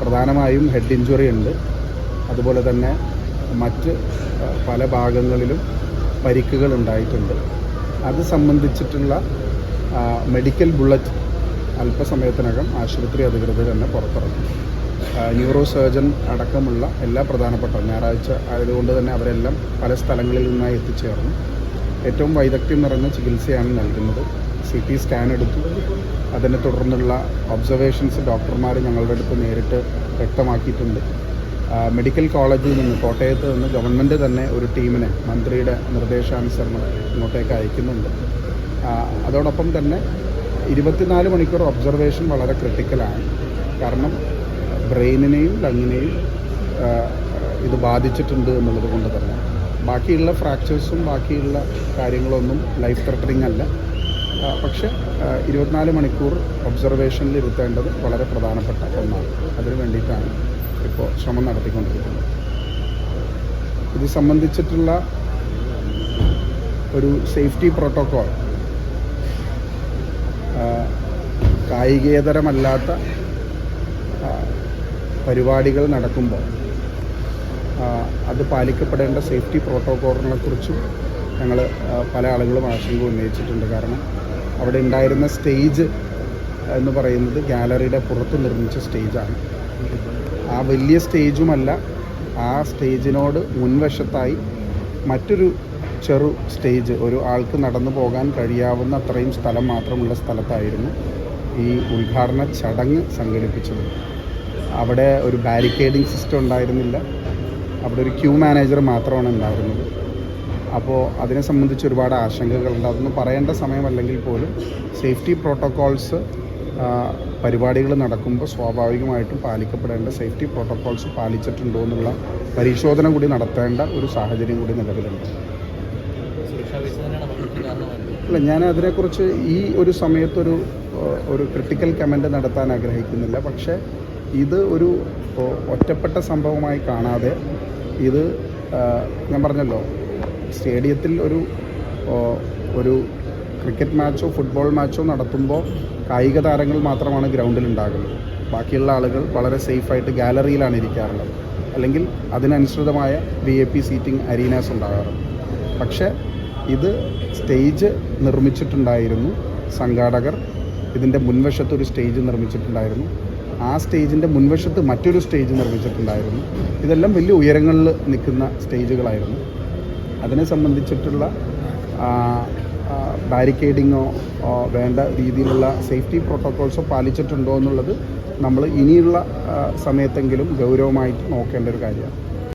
പ്രധാനമായും head injury ഉണ്ട്. അതുപോലെ തന്നെ മറ്റ് പല ഭാഗങ്ങളിലും പരിക്കുകൾ ഉണ്ടായിട്ടുണ്ട്. അത് സംബന്ധിച്ചിട്ടുള്ള മെഡിക്കൽ ബുള്ളറ്റ് അല്പസമയത്തിനകം ആശുപത്രി അധികൃതർ തന്നെ പുറത്തിറക്കും. ന്യൂറോ സർജൻ അടക്കമുള്ള എല്ലാ പ്രധാനപ്പെട്ട ഞായറാഴ്ച ആയതുകൊണ്ട് തന്നെ അവരെല്ലാം പല സ്ഥലങ്ങളിൽ നിന്നായി എത്തിച്ചേർന്നു. ഏറ്റവും വൈദഗ്ധ്യം നിറഞ്ഞ ചികിത്സയാണ് നൽകുന്നത്. സി ടി സ്കാൻ എടുത്തു. അതിനെ തുടർന്നുള്ള ഒബ്സർവേഷൻസ് ഡോക്ടർമാർ ഞങ്ങളുടെ അടുത്ത് നേരിട്ട് വ്യക്തമാക്കിയിട്ടുണ്ട്. മെഡിക്കൽ കോളേജിൽ നിന്ന് കോട്ടയത്ത് നിന്ന് ഗവൺമെന്റ് തന്നെ ഒരു ടീമിനെ മന്ത്രിയുടെ നിർദ്ദേശാനുസരണം ഇങ്ങോട്ടേക്ക് അയക്കുന്നുണ്ട്. അതോടൊപ്പം തന്നെ ഇരുപത്തിനാല് മണിക്കൂർ ഒബ്സർവേഷൻ വളരെ ക്രിട്ടിക്കലാണ് കാരണം ബ്രെയിനിനെയും ലങ്ങിനെയും ഇത് ബാധിച്ചിട്ടുണ്ട് എന്നുള്ളത് കൊണ്ട് തന്നെ. ബാക്കിയുള്ള ഫ്രാക്ചേഴ്സും ബാക്കിയുള്ള കാര്യങ്ങളൊന്നും ലൈഫ് ത്രെട്ടനിങ് അല്ല. പക്ഷെ ഇരുപത്തിനാല് മണിക്കൂർ ഒബ്സർവേഷനിൽ ഇരുത്തേണ്ടത് വളരെ പ്രധാനപ്പെട്ട ഒന്നാണ്. അതിനു വേണ്ടിയിട്ടാണ് ഇപ്പോൾ ശ്രമം നടത്തിക്കൊണ്ടിരിക്കുന്നത്. ഇത് സംബന്ധിച്ചിട്ടുള്ള ഒരു സേഫ്റ്റി പ്രോട്ടോക്കോൾ കായികേതരമല്ലാത്ത പരിപാടികൾ നടക്കുമ്പോൾ അത് പാലിക്കപ്പെടേണ്ട സേഫ്റ്റി പ്രോട്ടോക്കോളിനെ കുറിച്ചും ഞങ്ങൾ പല ആളുകളും ആശങ്ക ഉന്നയിച്ചിട്ടുണ്ട്. കാരണം അവിടെ ഉണ്ടായിരുന്ന സ്റ്റേജ് എന്ന് പറയുന്നത് ഗാലറിയുടെ പുറത്ത് നിർമ്മിച്ച സ്റ്റേജാണ്. ആ വലിയ സ്റ്റേജുമല്ല ആ സ്റ്റേജിനോട് മുൻവശത്തായി മറ്റൊരു ചെറു സ്റ്റേജ് ഒരു ആൾക്ക് നടന്നു പോകാൻ കഴിയാവുന്ന അത്രയും സ്ഥലം മാത്രമുള്ള സ്ഥലത്തായിരുന്നു ഈ ഉദ്ഘാടന ചടങ്ങ് സംഘടിപ്പിച്ചത്. അവിടെ ഒരു ബാരിക്കേഡിംഗ് സിസ്റ്റം ഉണ്ടായിരുന്നില്ല. അവിടെ ഒരു ക്യൂ മാനേജർ മാത്രമാണ് ഉണ്ടായിരുന്നത്. അപ്പോൾ അതിനെ സംബന്ധിച്ച് ഒരുപാട് ആശങ്കകളുണ്ട് അതൊന്നും പറയേണ്ട സമയമല്ലെങ്കിൽ പോലും സേഫ്റ്റി പ്രോട്ടോക്കോൾസ് പരിപാടികൾ നടക്കുമ്പോൾ സ്വാഭാവികമായിട്ടും പാലിക്കപ്പെടേണ്ട സേഫ്റ്റി പ്രോട്ടോക്കോൾസ് പാലിച്ചിട്ടുണ്ടോ എന്നുള്ള പരിശോധന കൂടി നടത്തേണ്ട ഒരു സാഹചര്യം കൂടി നിലവിലുണ്ട്. അല്ല ഞാൻ അതിനെക്കുറിച്ച് ഈ ഒരു സമയത്തൊരു ഒരു ക്രിട്ടിക്കൽ കമന്റ് നടത്താൻ ആഗ്രഹിക്കുന്നില്ല. പക്ഷേ ഇത് ഒരു ഒറ്റപ്പെട്ട സംഭവമായി കാണാതെ ഇത് ഞാൻ പറഞ്ഞല്ലോ സ്റ്റേഡിയത്തിൽ ഒരു ഒരു ക്രിക്കറ്റ് മാച്ചോ ഫുട്ബോൾ മാച്ചോ നടത്തുമ്പോൾ കായിക താരങ്ങൾ മാത്രമാണ് ഗ്രൗണ്ടിൽ ഉണ്ടാകുന്നത്. ബാക്കിയുള്ള ആളുകൾ വളരെ സേഫായിട്ട് ഗാലറിയിലാണ് ഇരിക്കാറുള്ളത്. അല്ലെങ്കിൽ അതിനനുസൃതമായ V A P seating arenas ഉണ്ടാകാറുണ്ട്. പക്ഷേ ഇത് സ്റ്റേജ് നിർമ്മിച്ചിട്ടുണ്ടായിരുന്നു സംഘാടകർ ഇതിന്റെ മുൻവശത്ത് ഒരു സ്റ്റേജ് നിർമ്മിച്ചിട്ടുണ്ടായിരുന്നു. ആ സ്റ്റേജിന്റെ മുൻവശത്ത് മറ്റൊരു സ്റ്റേജ് നിർമ്മിച്ചിട്ടുണ്ടായിരുന്നു. ഇതെല്ലാം വലിയ ഉയരങ്ങളിൽ നിൽക്കുന്ന സ്റ്റേജുകളായിരുന്നു. അതിനെ സംബന്ധിച്ചിട്ടുള്ള ബാരിക്കേഡിങ്ങോ വേണ്ട രീതിയിലുള്ള സേഫ്റ്റി പ്രോട്ടോക്കോൾസോ പാലിച്ചിട്ടുണ്ടോ എന്നുള്ളത് നമ്മൾ ഇനിയുള്ള സമയത്തെങ്കിലും ഗൗരവമായിട്ട് നോക്കേണ്ട ഒരു കാര്യമാണ്.